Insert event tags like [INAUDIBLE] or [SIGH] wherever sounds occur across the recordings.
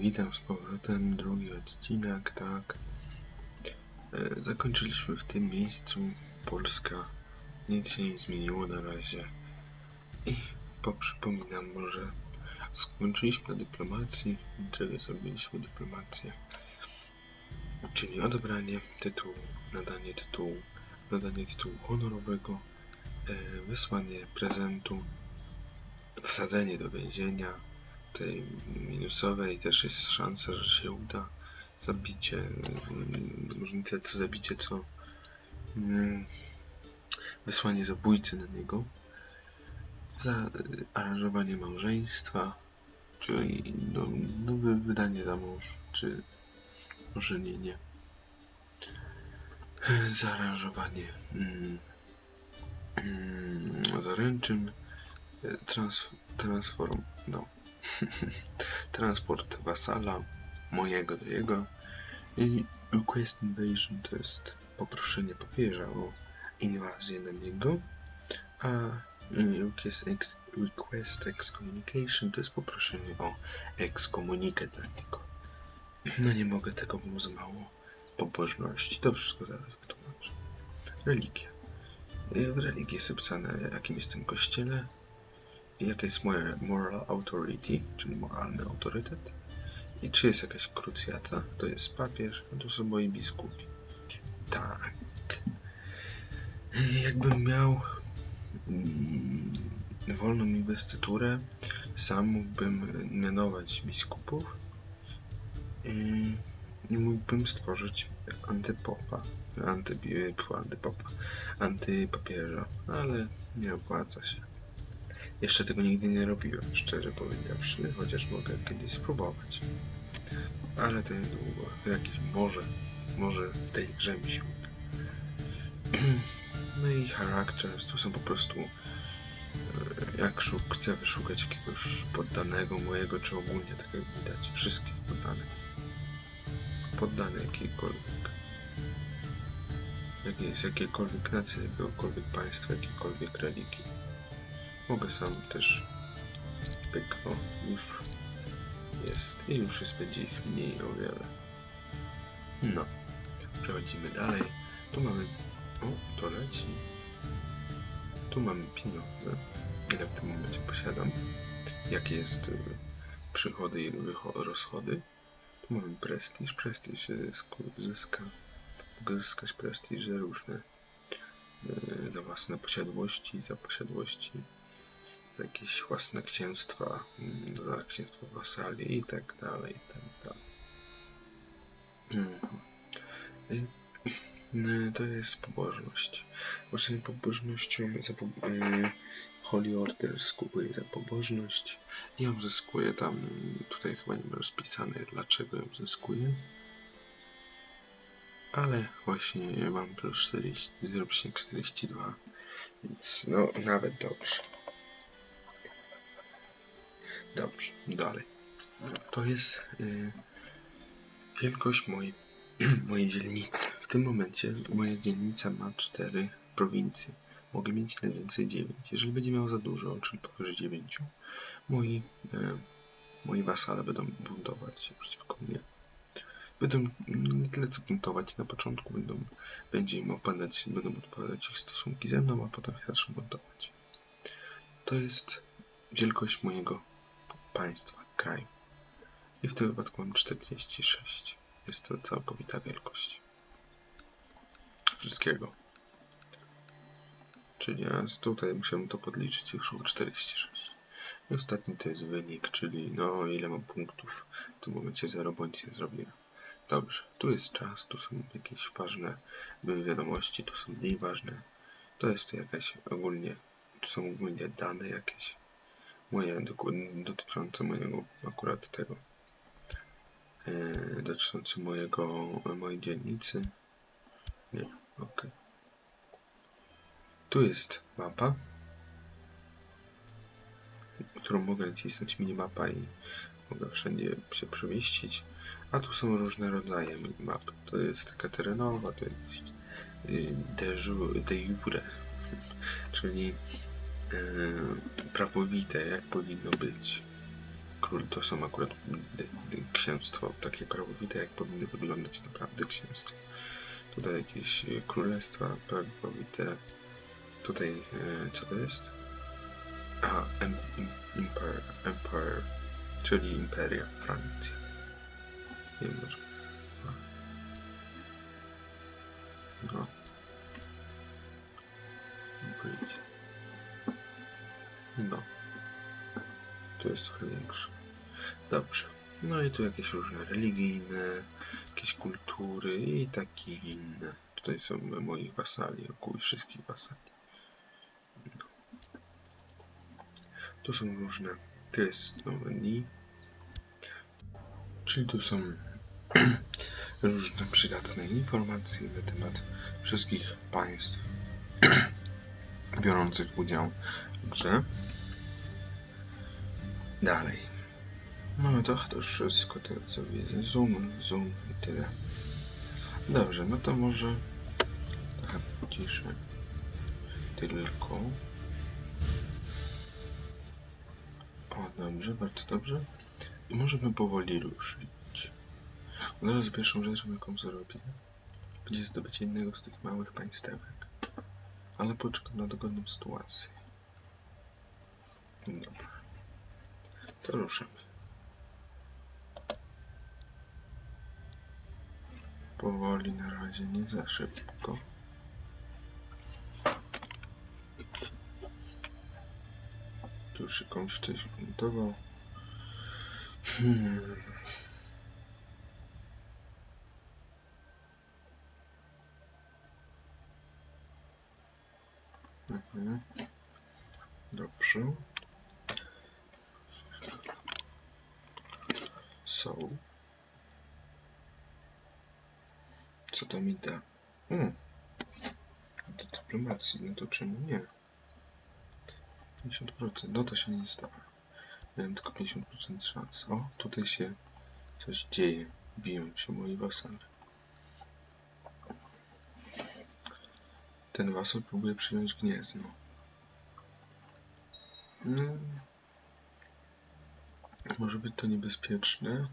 witam z powrotem, drugi odcinek, tak. E, zakończyliśmy w tym miejscu, Polska, nic się nie zmieniło na razie. I poprzypominam może, skończyliśmy na dyplomacji, czego zrobiliśmy dyplomację, czyli odebranie tytułu, nadanie tytułu, nadanie tytułu honorowego, e, wysłanie prezentu, wsadzenie do więzienia, tej minusowej też jest szansa, że się uda. Zabicie, mm, nie tyle co zabicie, co mm, wysłanie zabójcy na niego. Za y, aranżowanie małżeństwa, czyli no, nowe wydanie za mąż, czy ożenienie. Zaaranżowanie mm, mm, transform, no, [LAUGHS] transport wasala mojego do jego i request invasion to jest poproszenie papieża o inwazję na niego, a request, ex, request excommunication to jest poproszenie o ekskomunikat na niego. [CLEARS THROAT] No nie mogę tego, bo za mało pobożności. To wszystko zaraz wytłumaczę. Religia. W religii jest opisane, jakim jest tym kościele, jaka jest moja moral authority, czyli moralny autorytet i czy jest jakaś krucjata, to jest papież, a to są moi biskupi. Tak. Jakbym miał mm, wolną inwestyturę, sam mógłbym mianować biskupów i, i mógłbym stworzyć antypopa, anty, antypopa, antypapieża, ale nie opłaca się. Jeszcze tego nigdy nie robiłem, szczerze powiedziawszy, chociaż mogę kiedyś spróbować. Ale to niedługo. Jakieś może, może w tej grze mi się uda. [CLEARS THROAT] No i characters to są po prostu e, jak szuk, chcę wyszukać jakiegoś poddanego mojego, czy ogólnie tak jak widać, wszystkich poddanych. Poddany jakiejkolwiek. Jak jest jakiejkolwiek nacji, jakiegokolwiek państwa, jakiejkolwiek religii. Mogę sam też. Pyk, o, już jest. I już jest, będzie ich mniej o wiele. No. Przechodzimy dalej. Tu mamy. O, to leci. Tu mamy pieniądze. Ile w tym momencie posiadam. Jakie jest y, przychody i rozchody. Tu mamy prestiż. Prestiż się zyska. Mogę zyskać prestiże różne. Y, za własne posiadłości, za posiadłości jakieś własne księstwa, mm, księstwa wasali i tak dalej, i tak dalej. Mhm. Y, to jest pobożność. Właśnie pobożnością y, Holy Order skupuje za pobożność i ją zyskuje tam, tutaj chyba nie ma rozpisane dlaczego ją zyskuje. Ale właśnie mam plus 0,42, więc no nawet dobrze. Dobrze, dalej. To jest y, wielkość mojej, [CLEARS THROAT] mojej dzielnicy. W tym momencie moja dzielnica ma cztery prowincje. Mogę mieć najwięcej 9. Jeżeli będzie miał za dużo, czyli powyżej 9, moi, y, moi wasale będą buntować się przeciwko mnie. Będą nie tyle co buntować na początku, będą, będzie im opadać, będą odpadać ich stosunki ze mną, a potem zaczną buntować. To jest wielkość mojego państwa, kraju. I w tym wypadku mam 46. Jest to całkowita wielkość wszystkiego. Czyli ja tutaj musiałem to podliczyć, już było 46. I ostatni to jest wynik, czyli no ile mam punktów. W tym momencie 0 bądź nie zrobiłem. Dobrze, tu jest czas, tu są jakieś ważne wiadomości, tu są dni ważne. To jest tu jakaś ogólnie, tu są ogólnie dane jakieś moje dotyczące mojego akurat tego yy, dotyczące mojego mojej dzielnicy. Nie, ok tu jest mapa którą mogę nacisnąć minimapa i mogę wszędzie się przemieścić. A tu są różne rodzaje minimap. To jest taka terenowa to jest yy, de jure. [LAUGHS] Czyli E, prawowite, jak powinno być. król to są akurat księstwo takie prawowite, jak powinny wyglądać naprawdę księstwa. Tutaj jakieś e, królestwa prawowite. Tutaj, e, co to jest? A, em, im, Empire, Empire, czyli Imperia, Francja. Nie wiem, może. No. Bridge. No. Tu jest trochę większy. Dobrze. No i tu jakieś różne religijne, jakieś kultury i takie inne. Tutaj są moi wasali, około wszystkich wasali. No. Tu są różne. To jest. Czyli tu są [CLEARS THROAT] różne przydatne informacje na temat wszystkich państw [CLEARS THROAT] biorących udział w grze. Dalej. No to, to już wszystko tyle co widzę. Zoom, zoom i tyle. Dobrze, no to może trochę ciszę. Tylko. O, dobrze, bardzo dobrze. I możemy powoli ruszyć. Od razu pierwszą rzeczą, jaką zrobię, będzie zdobycie innego z tych małych państewek. Ale poczekam na dogodną sytuację. Dobra. To ruszamy. Powoli na razie, nie za szybko. Tu już komuś coś montował. Hmm. Dobrze. Są. Co to mi da? Hmm. Do dyplomacji, no to czemu nie? 50%, no to się nie stało. Miałem tylko 50% szans. O, tutaj się coś dzieje. Biją się moi wasale. Ten wasal próbuje przyjąć gniezno. Hmm. Może być to niebezpieczne.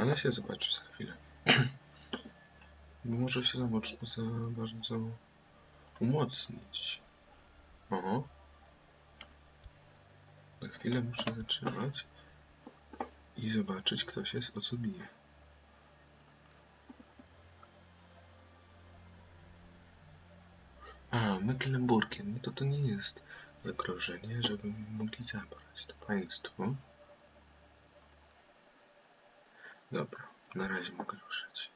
Ale się zobaczy za chwilę. [CLEARS THROAT] Może się za za bardzo umocnić. O. Na chwilę muszę zatrzymać i zobaczyć, kto się o co bije. A, Mecklenburgien, no to to nie jest zagrożenie, żeby mogli zabrać to państwo. Dobra, na razie mogę ruszyć.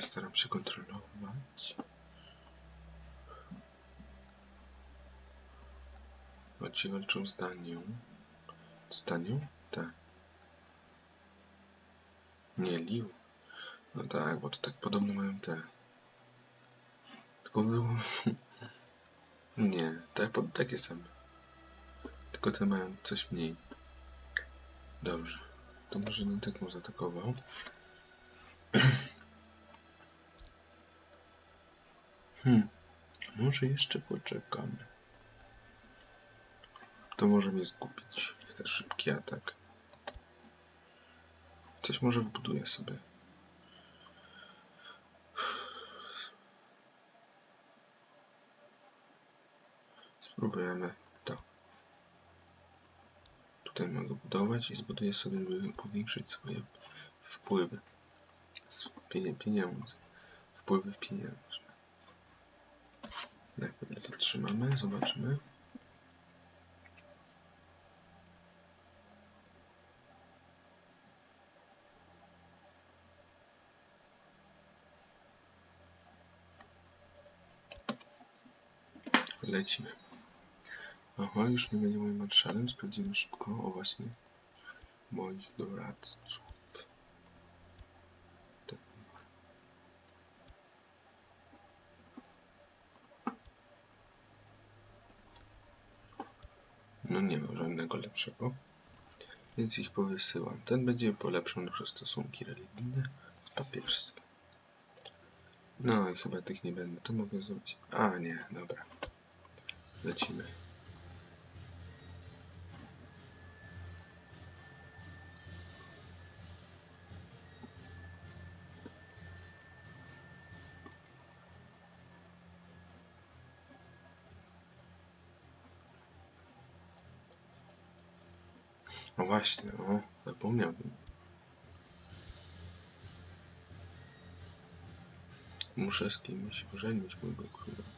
Staram się kontrolować. Ci walczą z Danią. Z Danią? Tak. Nie, Liu. No tak, bo to tak podobno mają te. Tylko było... [LAUGHS] Nie, tak, takie same. Tylko te mają coś mniej. Dobrze. To może na tak mu zaatakował. [CLEARS THROAT] Hmm. Może jeszcze poczekamy. To może mnie zgubić. Ten szybki atak. Coś może wbuduję sobie. Spróbujemy to. Tutaj mogę budować i zbuduję sobie, żeby powiększyć swoje wpływy. Pieniądze. Wpływy w pieniądze. Najpierw zatrzymamy, zobaczymy. Lecimy. Aha, już nie będzie moim marszalem. Sprawdzimy szybko. O właśnie. Moich doradców. No nie ma żadnego lepszego. Więc ich powysyłam. Ten będzie polepszał nasze stosunki religijne z papieżstwem. No i chyba tych nie będę. To mogę zrobić. A nie, dobra. Lecimy. No właśnie, o, zapomniałbym. Muszę z kimś ożenić mojego króla.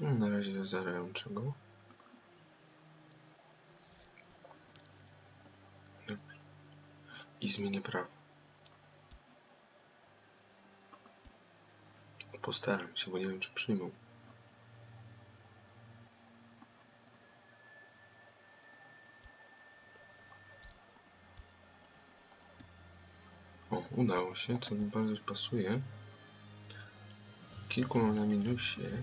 No, na razie zaręczę Dobrze. I zmienię prawo. Postaram się, bo nie wiem, czy przyjmą. O, udało się, co mi bardzo pasuje. Kilku mam na minusie.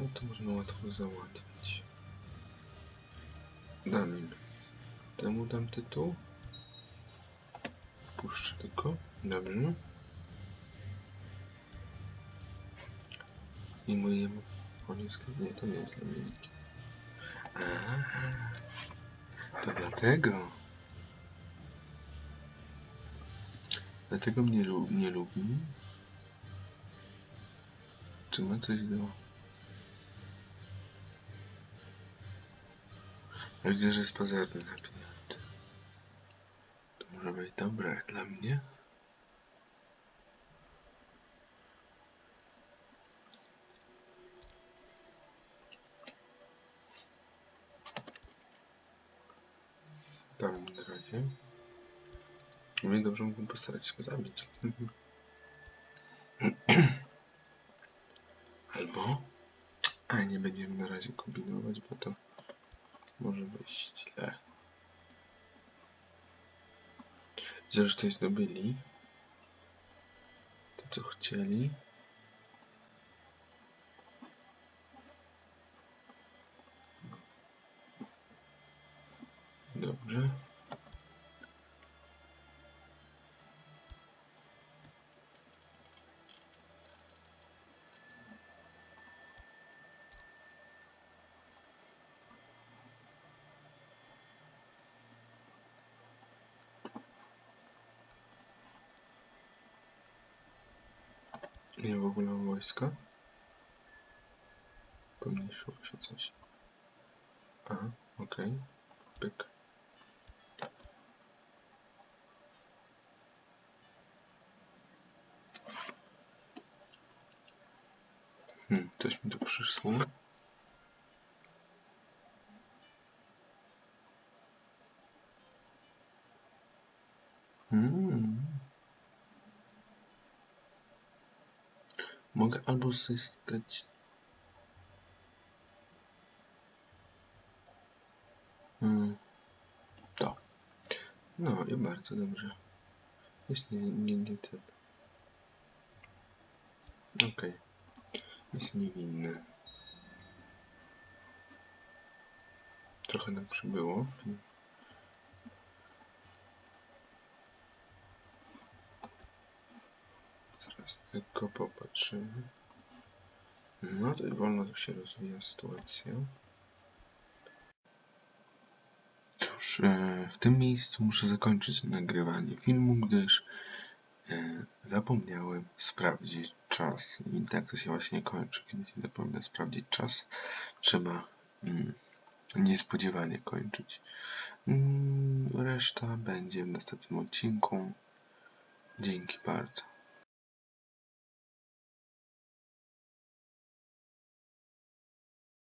No to można łatwo załatwić. Dam im. Temu dam tytuł. Puszczę tylko. Dobrze. I mojemu... On jest... Nie, to nie jest Dominikiem. Aha. To dlatego. Dlatego mnie nie lubi. Czy ma coś do... Widzę, że jest pazerny na pieniądze. To może być dobre dla mnie? Tam na razie. I dobrze mógłbym postarać się go zabić. [CLEARS THROAT] Albo... A nie będziemy na razie kombinować, bo to może wyjść źle. Jest zdobyli. To co chcieli. Dobrze. Ile w ogóle wojska? Pomniejszyło się coś. Aha, okej. Okay. Pyk. Hmm, coś mi tu przyszło. Hmm. Mogę albo zyskać... Hmm. To. No i bardzo dobrze. Jest nie, nie, nie ten. Okej. Okay. Jest niewinny. Trochę nam przybyło. Zaraz tylko popatrzymy. No to wolno tu się rozwija sytuacja. Cóż, e, w tym miejscu muszę zakończyć nagrywanie filmu, gdyż e, zapomniałem sprawdzić czas. I tak to się właśnie kończy. Kiedy się zapomnę sprawdzić czas, trzeba mm, niespodziewanie kończyć. Mm, reszta będzie w następnym odcinku. Dzięki bardzo.